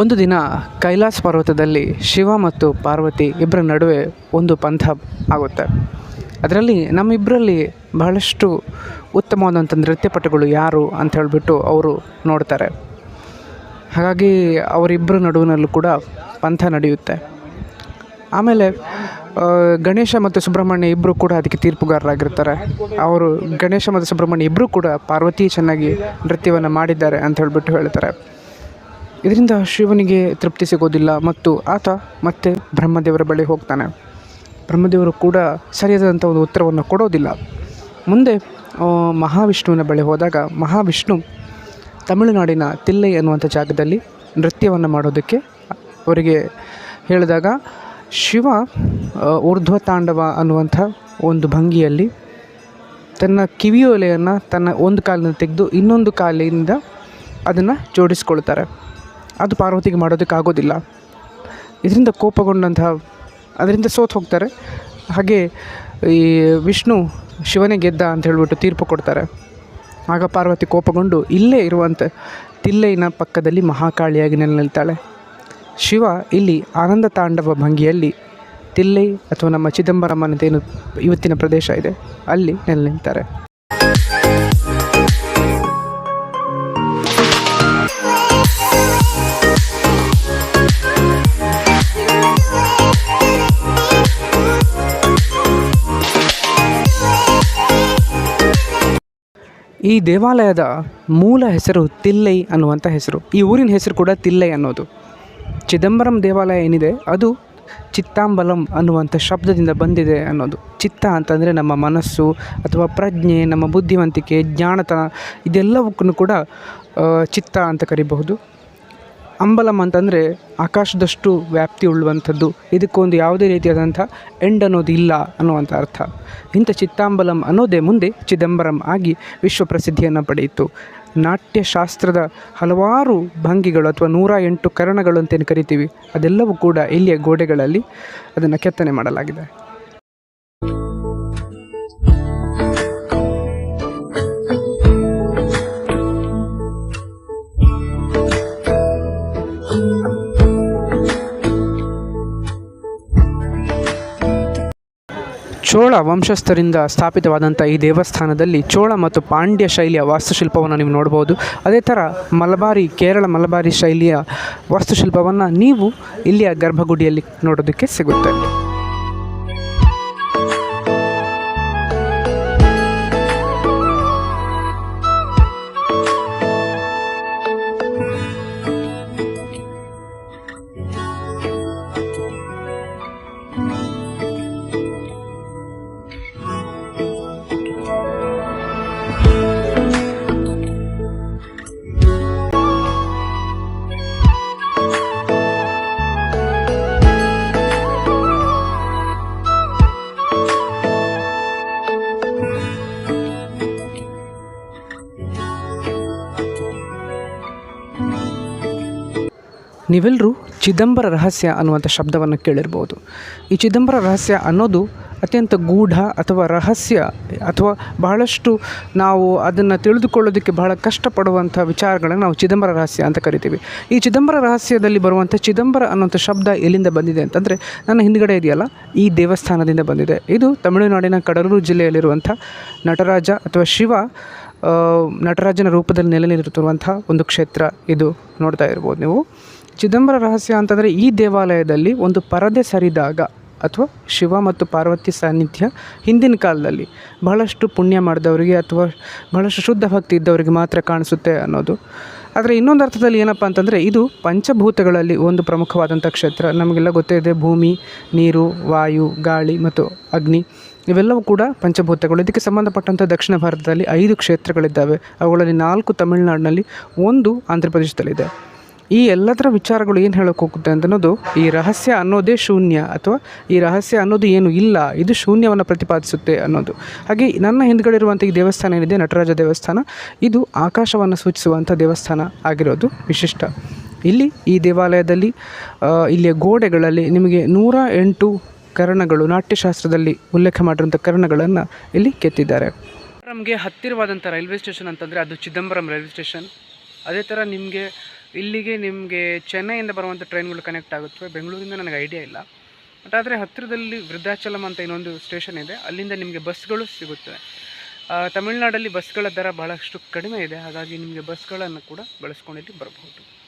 ಒಂದು ದಿನ ಕೈಲಾಸ ಪರ್ವತದಲ್ಲಿ ಶಿವ ಮತ್ತು ಪಾರ್ವತಿ ಇಬ್ಬರ ನಡುವೆ ಒಂದು ಪಂಥ ಆಗುತ್ತೆ. ಅದರಲ್ಲಿ ನಮ್ಮಿಬ್ಬರಲ್ಲಿ ಬಹಳಷ್ಟು ಉತ್ತಮವಾದಂಥ ನೃತ್ಯಪಟುಗಳು ಯಾರು ಅಂತ ಹೇಳಿಬಿಟ್ಟು ಅವರು ನೋಡ್ತಾರೆ. ಹಾಗಾಗಿ ಅವರಿಬ್ಬರ ನಡುವಿನಲ್ಲೂ ಕೂಡ ಪಂಥ ನಡೆಯುತ್ತೆ. ಆಮೇಲೆ ಗಣೇಶ ಮತ್ತು ಸುಬ್ರಹ್ಮಣ್ಯ ಇಬ್ಬರು ಕೂಡ ಅದಕ್ಕೆ ತೀರ್ಪುಗಾರರಾಗಿರ್ತಾರೆ. ಅವರು ಗಣೇಶ ಮತ್ತು ಸುಬ್ರಹ್ಮಣ್ಯ ಇಬ್ಬರೂ ಕೂಡ ಪಾರ್ವತಿ ಚೆನ್ನಾಗಿ ನೃತ್ಯವನ್ನು ಮಾಡಿದ್ದಾರೆ ಅಂತ ಹೇಳಿಬಿಟ್ಟು ಹೇಳ್ತಾರೆ. ಇದರಿಂದ ಶಿವನಿಗೆ ತೃಪ್ತಿ ಸಿಗೋದಿಲ್ಲ ಮತ್ತು ಆತ ಮತ್ತೆ ಬ್ರಹ್ಮದೇವರ ಬಳಿ ಹೋಗ್ತಾನೆ. ಬ್ರಹ್ಮದೇವರು ಕೂಡ ಸರಿಯಾದಂಥ ಒಂದು ಉತ್ತರವನ್ನು ಕೊಡೋದಿಲ್ಲ. ಮುಂದೆ ಮಹಾವಿಷ್ಣುವಿನ ಬಳಿ ಹೋದಾಗ ಮಹಾವಿಷ್ಣು ತಮಿಳುನಾಡಿನ ತಿಲ್ಲೈ ಅನ್ನುವಂಥ ಜಾಗದಲ್ಲಿ ನೃತ್ಯವನ್ನು ಮಾಡೋದಕ್ಕೆ ಅವರಿಗೆ ಹೇಳಿದಾಗ, ಶಿವ ಊರ್ಧ್ವ ತಾಂಡವ ಅನ್ನುವಂಥ ಒಂದು ಭಂಗಿಯಲ್ಲಿ ತನ್ನ ಕಿವಿಯೊಲೆಯನ್ನು ತನ್ನ ಒಂದು ಕಾಲಿನ ತೆಗೆದು ಇನ್ನೊಂದು ಕಾಲಿನಿಂದ ಅದನ್ನು ಜೋಡಿಸ್ಕೊಳ್ತಾರೆ. ಅದು ಪಾರ್ವತಿಗೆ ಮಾಡೋದಕ್ಕಾಗೋದಿಲ್ಲ ಇದರಿಂದ ಕೋಪಗೊಂಡಂತಹ, ಅದರಿಂದ ಸೋತು ಹೋಗ್ತಾರೆ. ಹಾಗೆ ಈ ವಿಷ್ಣು ಶಿವನೇ ಗೆದ್ದ ಅಂತ ಹೇಳಿಬಿಟ್ಟು ತೀರ್ಪು ಕೊಡ್ತಾರೆ. ಆಗ ಪಾರ್ವತಿ ಕೋಪಗೊಂಡು ಇಲ್ಲೇ ಇರುವಂಥ ತಿಲ್ಲೈನ ಪಕ್ಕದಲ್ಲಿ ಮಹಾಕಾಳಿಯಾಗಿ ನೆಲೆ ನಿಲ್ತಾಳೆ ಶಿವ ಇಲ್ಲಿ ಆನಂದ ತಾಂಡವ ಭಂಗಿಯಲ್ಲಿ ತಿಲ್ಲೈ ಅಥವಾ ನಮ್ಮ ಚಿದಂಬರಂ ಇವತ್ತಿನ ಪ್ರದೇಶ ಇದೆ, ಅಲ್ಲಿ ನೆಲೆ ನಿಲ್ತಾರೆ ಈ ದೇವಾಲಯದ ಮೂಲ ಹೆಸರು ತಿಲ್ಲೈ ಅನ್ನುವಂಥ ಹೆಸರು. ಈ ಊರಿನ ಹೆಸರು ಕೂಡ ತಿಲ್ಲೈ ಅನ್ನೋದು. ಚಿದಂಬರಂ ದೇವಾಲಯ ಏನಿದೆ? ಅದು ಚಿತ್ತಾಂಬಲಂ ಅನ್ನುವಂಥ ಶಬ್ದದಿಂದ ಬಂದಿದೆ ಅನ್ನೋದು. ಚಿತ್ತ ಅಂತಂದರೆ ನಮ್ಮ ಮನಸ್ಸು ಅಥವಾ ಪ್ರಜ್ಞೆ, ನಮ್ಮ ಬುದ್ಧಿವಂತಿಕೆ, ಜ್ಞಾನತನ ಇದೆಲ್ಲವಕ್ಕೂ ಕೂಡ ಚಿತ್ತ ಅಂತ ಕರಿಬಹುದು. ಅಂಬಲಂ ಅಂತಂದರೆ ಆಕಾಶದಷ್ಟು ವ್ಯಾಪ್ತಿ ಉಳ್ಳುವಂಥದ್ದು ಇದಕ್ಕೊಂದು ಯಾವುದೇ ರೀತಿಯಾದಂಥ ಎಂಡ್ ಅನ್ನೋದು ಇಲ್ಲ ಅನ್ನುವಂಥ ಅರ್ಥ. ಇಂಥ ಚಿತ್ತಾಂಬಲಂ ಅನ್ನೋದೇ ಮುಂದೆ ಚಿದಂಬರಂ ಆಗಿ ವಿಶ್ವ ಪ್ರಸಿದ್ಧಿಯನ್ನು ಪಡೆಯಿತು. ನಾಟ್ಯಶಾಸ್ತ್ರದ ಹಲವಾರು ಭಂಗಿಗಳು ಅಥವಾ ನೂರ ಎಂಟು ಕರಣಗಳು ಅಂತೇನು ಕರಿತೀವಿ, ಅದೆಲ್ಲವೂ ಕೂಡ ಇಲ್ಲಿಯ ಗೋಡೆಗಳಲ್ಲಿ ಅದನ್ನು ಕೆತ್ತನೆ ಮಾಡಲಾಗಿದೆ. ಚೋಳ ವಂಶಸ್ಥರಿಂದ ಸ್ಥಾಪಿತವಾದಂಥ ಈ ದೇವಸ್ಥಾನದಲ್ಲಿ ಚೋಳ ಮತ್ತು ಪಾಂಡ್ಯ ಶೈಲಿಯ ವಾಸ್ತುಶಿಲ್ಪವನ್ನು ನೀವು ನೋಡ್ಬೋದು. ಅದೇ ಥರ ಮಲಬಾರಿ, ಕೇರಳ ಮಲಬಾರಿ ಶೈಲಿಯ ವಾಸ್ತುಶಿಲ್ಪವನ್ನು ನೀವು ಇಲ್ಲಿಯ ಗರ್ಭಗುಡಿಯಲ್ಲಿ ನೋಡೋದಕ್ಕೆ ಸಿಗುತ್ತೆ. ನೀವೆಲ್ಲರೂ ಚಿದಂಬರ ರಹಸ್ಯ ಅನ್ನುವಂಥ ಶಬ್ದವನ್ನು ಕೇಳಿರ್ಬೋದು. ಈ ಚಿದಂಬರ ರಹಸ್ಯ ಅನ್ನೋದು ಅತ್ಯಂತ ಗೂಢ ಅಥವಾ ರಹಸ್ಯ ಅಥವಾ ಬಹಳಷ್ಟು ನಾವು ಅದನ್ನು ತಿಳಿದುಕೊಳ್ಳೋದಕ್ಕೆ ಬಹಳ ಕಷ್ಟಪಡುವಂಥ ವಿಚಾರಗಳನ್ನು ನಾವು ಚಿದಂಬರ ರಹಸ್ಯ ಅಂತ ಕರಿತೀವಿ. ಈ ಚಿದಂಬರ ರಹಸ್ಯದಲ್ಲಿ ಬರುವಂಥ ಚಿದಂಬರ ಅನ್ನುವಂಥ ಶಬ್ದ ಎಲ್ಲಿಂದ ಬಂದಿದೆ ಅಂತಂದರೆ ನನ್ನ ಹಿಂದ್ಗಡೆ ಇದೆಯಲ್ಲ, ಈ ದೇವಸ್ಥಾನದಿಂದ ಬಂದಿದೆ. ಇದು ತಮಿಳುನಾಡಿನ ಕಡಲೂರು ಜಿಲ್ಲೆಯಲ್ಲಿರುವಂಥ ನಟರಾಜ ಅಥವಾ ಶಿವ ನಟರಾಜನ ರೂಪದಲ್ಲಿ ನೆಲೆ ಒಂದು ಕ್ಷೇತ್ರ ಇದು ನೋಡ್ತಾ ಇರ್ಬೋದು ನೀವು. ಚಿದಂಬರ ರಹಸ್ಯ ಅಂತಂದರೆ ಈ ದೇವಾಲಯದಲ್ಲಿ ಒಂದು ಪರದೆ ಸರಿದಾಗ ಅಥವಾ ಶಿವ ಮತ್ತು ಪಾರ್ವತಿ ಸಾನ್ನಿಧ್ಯ ಹಿಂದಿನ ಕಾಲದಲ್ಲಿ ಬಹಳಷ್ಟು ಪುಣ್ಯ ಮಾಡಿದವರಿಗೆ ಅಥವಾ ಬಹಳಷ್ಟು ಶುದ್ಧ ಭಕ್ತಿ ಇದ್ದವರಿಗೆ ಮಾತ್ರ ಕಾಣಿಸುತ್ತೆ ಅನ್ನೋದು. ಆದರೆ ಇನ್ನೊಂದು ಅರ್ಥದಲ್ಲಿ ಏನಪ್ಪ ಅಂತಂದರೆ ಇದು ಪಂಚಭೂತಗಳಲ್ಲಿ ಒಂದು ಪ್ರಮುಖವಾದಂಥ ಕ್ಷೇತ್ರ. ನಮಗೆಲ್ಲ ಗೊತ್ತೇ ಇದೆ, ಭೂಮಿ, ನೀರು, ವಾಯು, ಗಾಳಿ ಮತ್ತು ಅಗ್ನಿ ಇವೆಲ್ಲವೂ ಕೂಡ ಪಂಚಭೂತಗಳು. ಇದಕ್ಕೆ ಸಂಬಂಧಪಟ್ಟಂಥ ದಕ್ಷಿಣ ಭಾರತದಲ್ಲಿ ಐದು ಕ್ಷೇತ್ರಗಳಿದ್ದಾವೆ. ಅವುಗಳಲ್ಲಿ ನಾಲ್ಕು ತಮಿಳುನಾಡಿನಲ್ಲಿ, ಒಂದು ಆಂಧ್ರ ಪ್ರದೇಶದಲ್ಲಿದೆ. ಈ ಎಲ್ಲದರ ವಿಚಾರಗಳು ಏನು ಹೇಳೋಕೆ ಹೋಗುತ್ತೆ ಅಂತ ಅನ್ನೋದು ಈ ರಹಸ್ಯ ಅನ್ನೋದೇ ಶೂನ್ಯ ಅಥವಾ ಈ ರಹಸ್ಯ ಅನ್ನೋದು ಏನು ಇಲ್ಲ, ಇದು ಶೂನ್ಯವನ್ನು ಪ್ರತಿಪಾದಿಸುತ್ತೆ ಅನ್ನೋದು. ಹಾಗೆ ನನ್ನ ಹಿಂದ್ಗಡೆ ಇರುವಂಥ ಈ ದೇವಸ್ಥಾನ ಏನಿದೆ, ನಟರಾಜ ದೇವಸ್ಥಾನ, ಇದು ಆಕಾಶವನ್ನು ಸೂಚಿಸುವಂಥ ದೇವಸ್ಥಾನ ಆಗಿರೋದು ವಿಶಿಷ್ಟ. ಇಲ್ಲಿ ಈ ದೇವಾಲಯದಲ್ಲಿ ಇಲ್ಲಿಯ ಗೋಡೆಗಳಲ್ಲಿ ನಿಮಗೆ ನೂರ ಎಂಟು ಕರ್ಣಗಳು, ನಾಟ್ಯಶಾಸ್ತ್ರದಲ್ಲಿ ಉಲ್ಲೇಖ ಮಾಡಿರುವಂಥ ಕರ್ಣಗಳನ್ನು ಇಲ್ಲಿ ಕೆತ್ತಿದ್ದಾರೆ. ನಮಗೆ ಹತ್ತಿರವಾದಂಥ ರೈಲ್ವೆ ಸ್ಟೇಷನ್ ಅಂತಂದರೆ ಅದು ಚಿದಂಬರಂ ರೈಲ್ವೆ ಸ್ಟೇಷನ್. ಅದೇ ಥರ ನಿಮಗೆ ಇಲ್ಲಿಗೆ ನಿಮಗೆ ಚೆನ್ನೈಯಿಂದ ಬರುವಂಥ ಟ್ರೈನ್ಗಳು ಕನೆಕ್ಟ್ ಆಗುತ್ತವೆ. ಬೆಂಗಳೂರಿಂದ ನನಗೆ ಐಡಿಯಾ ಇಲ್ಲ. ಬಟ್ ಆದರೆ ಹತ್ತಿರದಲ್ಲಿ ವೃದ್ಧಾಚಲಂ ಅಂತ ಇನ್ನೊಂದು ಸ್ಟೇಷನ್ ಇದೆ. ಅಲ್ಲಿಂದ ನಿಮಗೆ ಬಸ್ಗಳು ಸಿಗುತ್ತವೆ. ತಮಿಳುನಾಡಲ್ಲಿ ಬಸ್ಗಳ ದರ ಬಹಳಷ್ಟು ಕಡಿಮೆ ಇದೆ. ಹಾಗಾಗಿ ನಿಮಗೆ ಬಸ್ಗಳನ್ನು ಕೂಡ ಬಳಸ್ಕೊಂಡು ಇಲ್ಲಿ ಬರಬಹುದು.